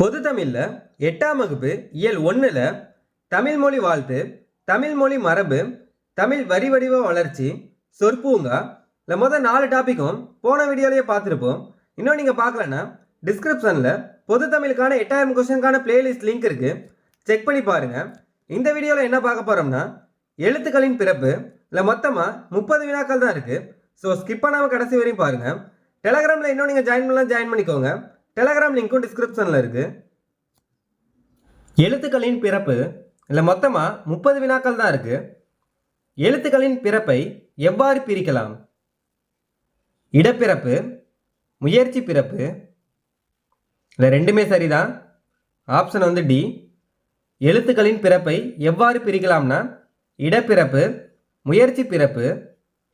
பொது தமிழில் எட்டாம் வகுப்பு இயல் ஒன்றில் தமிழ் மொழி வாழ்த்து தமிழ் மொழி மரபு தமிழ் வரி வடிவ வளர்ச்சி சொற்பூங்கா. இல்லை மொதல் நாலு டாப்பிக்கும் போன வீடியோலேயே பார்த்துருப்போம். இன்னும் நீங்கள் பார்க்கலன்னா டிஸ்கிரிப்ஷனில் பொது தமிழுக்கான எட்டாயிரம் கொஸ்டினுக்கான பிளேலிஸ்ட் லிங்க் இருக்குது செக் பண்ணி பாருங்கள் இந்த வீடியோவில் என்ன பார்க்க போகிறோம்னா எழுத்துக்களின் பிறப்பு இல்லை மொத்தமாக முப்பது வினாக்கள் தான் இருக்குது ஸோ ஸ்கிப் பண்ணாமல் கடைசி வரையும் பாருங்கள் டெலகிராமில் இன்னும் நீங்கள் ஜாயின் பண்ணலாம் ஜாயின் பண்ணிக்கோங்க. டெலகிராம் லிங்க்கும் டிஸ்கிரிப்ஷனில் இருக்குது எழுத்துக்களின் பிறப்பு இல்லை மொத்தமாக முப்பது வினாக்கள் தான் இருக்குது எழுத்துக்களின் பிறப்பை எவ்வாறு பிரிக்கலாம்? இடப்பிறப்பு முயற்சி பிறப்பு இல்லை ரெண்டுமே சரிதான். ஆப்ஷன் வந்து டி எழுத்துக்களின் பிறப்பை எவ்வாறு பிரிக்கலாம்னா இடப்பிறப்பு முயற்சி பிறப்பு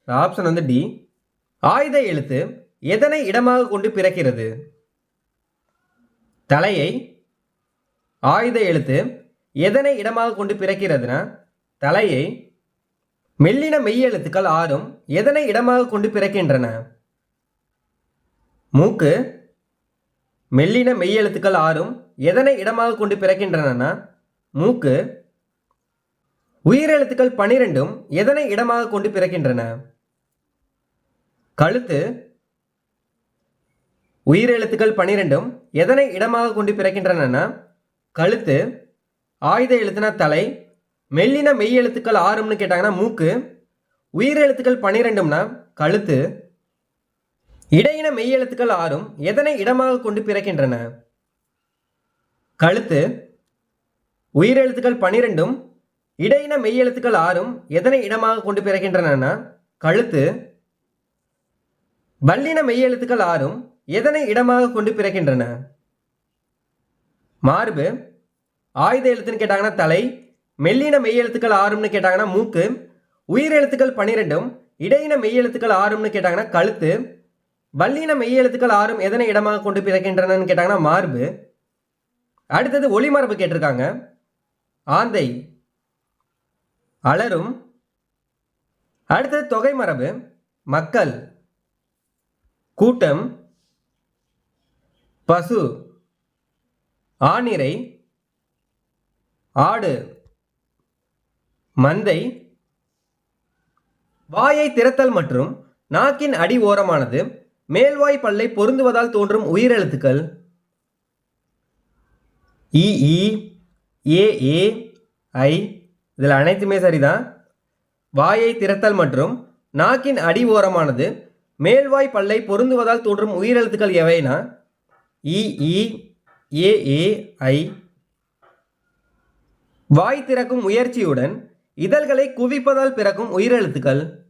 ஆப்ஷன் வந்து டி ஆயுத எழுத்து எதனை இடமாக கொண்டு பிறக்கிறது? தலையை ஆயுத எழுத்து எதனை இடமாக கொண்டு பிறக்கிறதுனா தலையை மெல்லின மெய்யெழுத்துக்கள் ஆறும் எதனை இடமாக கொண்டு பிறக்கின்றன? மூக்கு மெல்லின மெய்யெழுத்துக்கள் ஆறும் எதனை இடமாக கொண்டு பிறக்கின்றன மூக்கு உயிரெழுத்துக்கள் பனிரெண்டும் எதனை இடமாக கொண்டு பிறக்கின்றன? கழுத்து உயிரெழுத்துக்கள் பனிரெண்டும் எதனை இடமாக கொண்டு பிறக்கின்றன கழுத்து ஆயுத எழுத்துனா தலை மெல்லின மெய் எழுத்துக்கள் ஆறும்னு கேட்டாங்கன்னா மூக்கு. உயிரெழுத்துக்கள் பனிரெண்டும்னா கழுத்து. இடையின மெய் எழுத்துக்கள் ஆறும் எதனை இடமாக கொண்டு பிறக்கின்றன? கழுத்து உயிரெழுத்துக்கள் பனிரெண்டும் இடையின மெய் எழுத்துக்கள் ஆறும் எதனை இடமாக கொண்டு பிறக்கின்றன கழுத்து. வல்லின மெய் எழுத்துக்கள் ஆறும் எதனை இடமாக கொண்டு பிறக்கின்றன? மார்பு. ஆயுத எழுத்துன்னு கேட்டாங்கன்னா தலை மெல்லின மெய் எழுத்துக்கள் ஆறும்னு கேட்டாங்கன்னா மூக்கு உயிர் எழுத்துக்கள் பன்னிரெண்டும் இடையின மெய் எழுத்துக்கள் ஆறும்னு கேட்டாங்கன்னா கழுத்து வல்லின மெய் எழுத்துக்கள் ஆறும் எதனை இடமாக கொண்டு பிறக்கின்றனன்னு கேட்டாங்கன்னா மார்பு. அடுத்தது ஒளிமரபு கேட்டிருக்காங்க. ஆந்தை. அலரும். அடுத்தது தொகை மரபு. மக்கள். கூட்டம். பசு ஆணிரை ஆடு மந்தை வாயை திறத்தல் மற்றும் நாக்கின் அடி ஓரமானது மேல்வாய் பல்லை பொருந்துவதால் தோன்றும் உயிரெழுத்துக்கள். இ இ ஏ ஏ ஐ இதில் அனைத்துமே சரிதான். வாயை திறத்தல் மற்றும் நாக்கின் அடி ஓரமானது மேல்வாய் பல்லை பொருந்துவதால் தோன்றும் உயிரெழுத்துக்கள் எவைனா இஇஏஏஐ வாய் திறக்கும் முயற்சியுடன் இதழ்களை குவிப்பதால் பிறக்கும் உயிரெழுத்துக்கள்.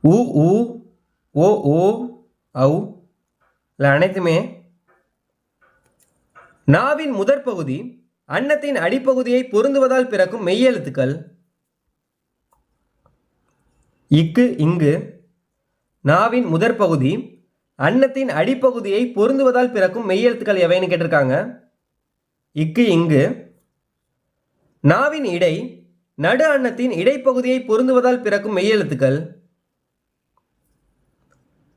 உ உ ஓ ஓ ஔ. இல்லை அனைத்துமே நாவின் முதற் பகுதி அன்னத்தின் அடிப்பகுதியை பொருந்துவதால் பிறக்கும் மெய்யெழுத்துக்கள். இக்கு இங்கு நாவின் முதற் பகுதி அன்னத்தின் அடிப்பகுதியை பொருந்துவதால் பிறக்கும் மெய்யெழுத்துக்கள் எவைன்னு கேட்டிருக்காங்க? இக்கு இங்கு. நாவின் இடை நடு அன்னத்தின் இடைப்பகுதியை பொருந்துவதால் பிறக்கும் மெய்யெழுத்துக்கள்.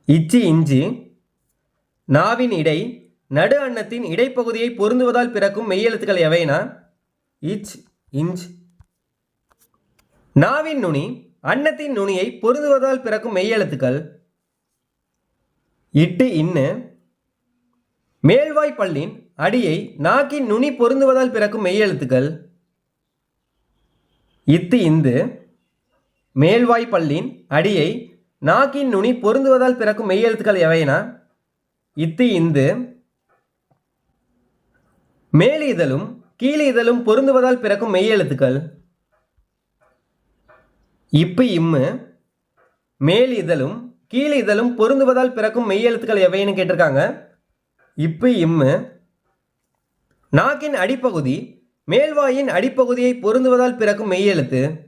இச்சி இஞ்சி. நாவின் இடை நடு அன்னத்தின் இடைப்பகுதியை பொருந்துவதால் பிறக்கும் மெய்யெழுத்துக்கள் எவைனா? இச் இஞ்ச். நாவின் நுனி அன்னத்தின் நுனியை பொருந்துவதால் பிறக்கும் மெய்யெழுத்துக்கள். இட்டு இன்னு மேல்வாய் பல்லின் அடியை நாக்கின் நுனி பொருந்துவதால் பிறக்கும் மெய்யெழுத்துக்கள் இத்து இந்து மேல்வாய் பல்லின் அடியை நாக்கின் நுனி பொருந்துவதால் பிறக்கும் மெய்யெழுத்துக்கள் எவைனா? இத்து இந்து மேல் இதழும் கீழ் இதழும் பொருந்துவதால் பிறக்கும் மெய்யெழுத்துக்கள் இப்பு இம்மு மேல் இதழும் கீழே இதழும் பொருந்துவதால் பிறக்கும் மெய்யெழுத்துக்கள் எவைன்னு கேட்டிருக்காங்க. இப்பு இம்மு. நாக்கின் அடிப்பகுதி மேல்வாயின் அடிப்பகுதியை பொருந்துவதால் பிறக்கும் மெய்யெழுத்து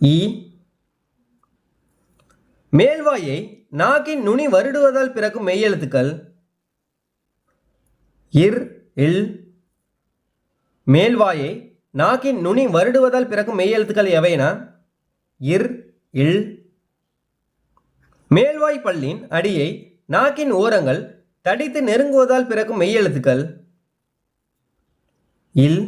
இ. மேல்வாயை நாக்கின் நுனி வருடுவதால் பிறக்கும் மெய்யெழுத்துக்கள் இர் இல். மேல்வாயை நாக்கின் நுனி வருடுவதால் பிறக்கும் மெய்யெழுத்துக்கள் எவைனா? இர் இல் மேல்வாய் பல்லின் அடியை நாக்கின் ஓரங்கள் தடித்து நெருங்குவதால் பிறக்கும் மெய்யெழுத்துக்கள் இல்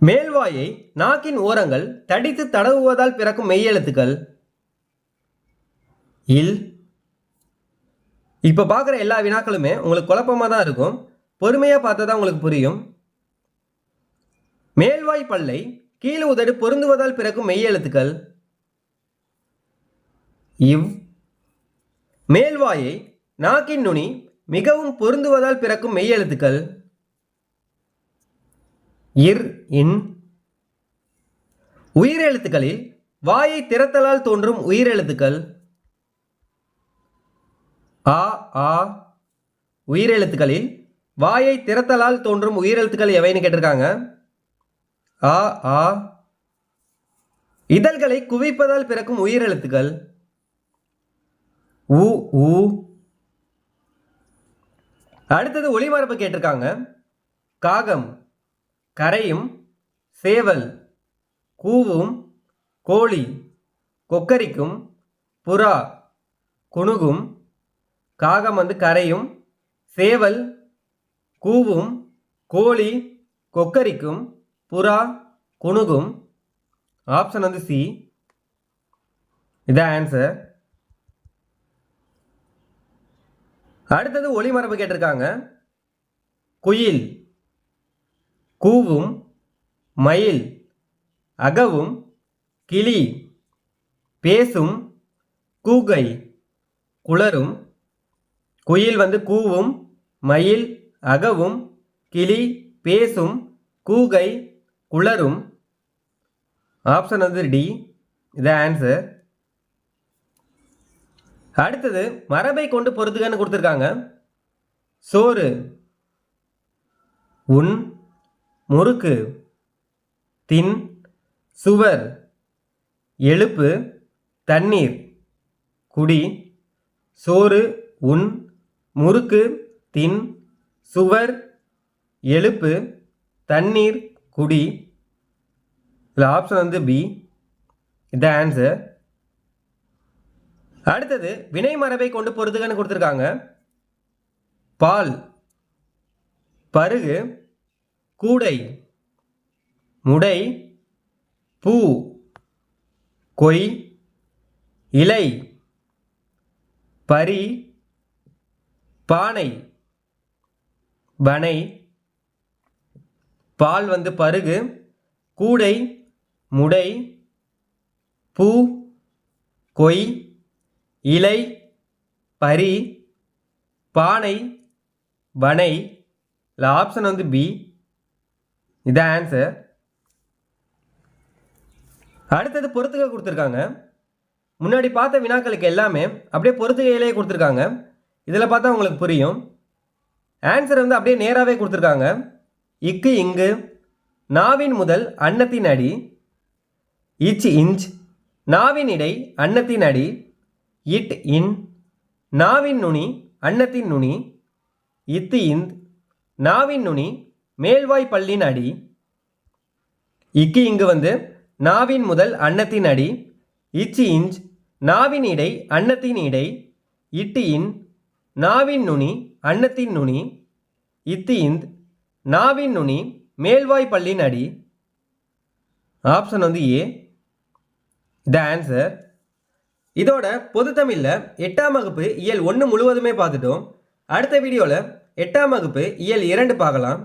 மேல்வாயை நாக்கின் ஓரங்கள் தடித்து தடவுவதால் பிறக்கும் மெய்யெழுத்துக்கள் இல் இப்போ பார்க்குற எல்லா வினாக்களுமே உங்களுக்கு குழப்பமாக தான் இருக்கும். பொறுமையாக பார்த்தா தான் உங்களுக்கு புரியும். மேல்வாய் பல்லை கீழ் உதடு பொருந்துவதால் பிறக்கும் மெய்யெழுத்துக்கள் இவ் மேல்வாயை நாக்கின் நுனி மிகவும் பொருந்துவதால் பிறக்கும் மெய்யெழுத்துக்கள் இர் இன். உயிரெழுத்துக்களில் வாயை திறத்தலால் தோன்றும் உயிரெழுத்துக்கள் ஆ. ஆ உயிரெழுத்துக்களில் வாயை திறத்தலால் தோன்றும் உயிரெழுத்துக்கள் எவைன்னு கேட்டிருக்காங்க? ஆ ஆ. இதழ்களை குவிப்பதால் பிறக்கும் உயிரெழுத்துக்கள் உ ஊ அடுத்தது ஒளிமரப்பு கேட்டிருக்காங்க. காகம் கரையும் சேவல் கூவும் கோழி கொக்கரிக்கும் புறா குணுகும் காகம் வந்து கரையும் சேவல் கூவும் கோழி கொக்கரிக்கும் புறா குணுகும். ஆப்ஷன் வந்து சி. இதான் ஆன்சர் அடுத்தது ஒளிமரபு கேட்டிருக்காங்க. குயில் கூவும் மயில் அகவும் கிளி பேசும் கூகை குளரும் குயில் வந்து கூவும் மயில் அகவும் கிளி பேசும் கூகை குளரும். ஆப்ஷன் வந்து டி. இதான் ஆன்சர் அடுத்தது மரபை கொண்டு பொறுத்துக்கன்னு கொடுத்துருக்காங்க. சோறு. உன் முறுக்கு. தின். சுவர். எழுப்பு. தண்ணீர். குடி. சோறு. உன் முறுக்கு. தின். சுவர். எழுப்பு. தண்ணீர். குடி. இதில் ஆப்ஷன் வந்து பி இதான் ஆன்சர் அடுத்தது வினை மரபை கொண்டு பொறுத்துக்கன்னு கொடுத்துருக்காங்க. பால் பருகு கூடை முடை பூ கொய் இலை பரி பானை பனை பால் வந்து பருகு கூடை முடை பூ கொய் இலை பரி பானை பனை இல்லை ஆப்ஷன் வந்து பி இதான் ஆன்சர் அடுத்தது பொறுத்துகை கொடுத்துருக்காங்க. முன்னாடி பார்த்த வினாக்களுக்கு எல்லாமே அப்படியே பொறுத்துகையிலே கொடுத்துருக்காங்க. இதில் பார்த்தா உங்களுக்கு புரியும். ஆன்சர் வந்து அப்படியே நேராகவே கொடுத்துருக்காங்க. இக்கு இங்கு நாவின் முதல் அன்னத்தின் அடி இச் இன்ச் நாவின் இடை அன்னத்தின் அடி இட் இன் நாவின் நுனி அன்னத்தின் நுனி இத்து இந்த் நாவின் நுனி மேல்வாய் பல்லின் அடி. இக்கு இங்கு வந்து நாவின் முதல் அன்னத்தின் அடி இச்சு இஞ்ச் நாவின் இடை அன்னத்தின் இடை இட்டு இன் நாவின் நுனி அன்னத்தின் நுனி இத்து இந்த் நாவின் நுனி மேல்வாய் பல்லின் அடி. ஆப்ஷன் வந்து ஏ. த ஆன்சர் இதோட பொது தமிழில் எட்டாம் வகுப்பு இயல் ஒன்று முழுவதுமே பார்த்துட்டோம். அடுத்த வீடியோவில் எட்டாம் வகுப்பு இயல் இரண்டு பார்க்கலாம்.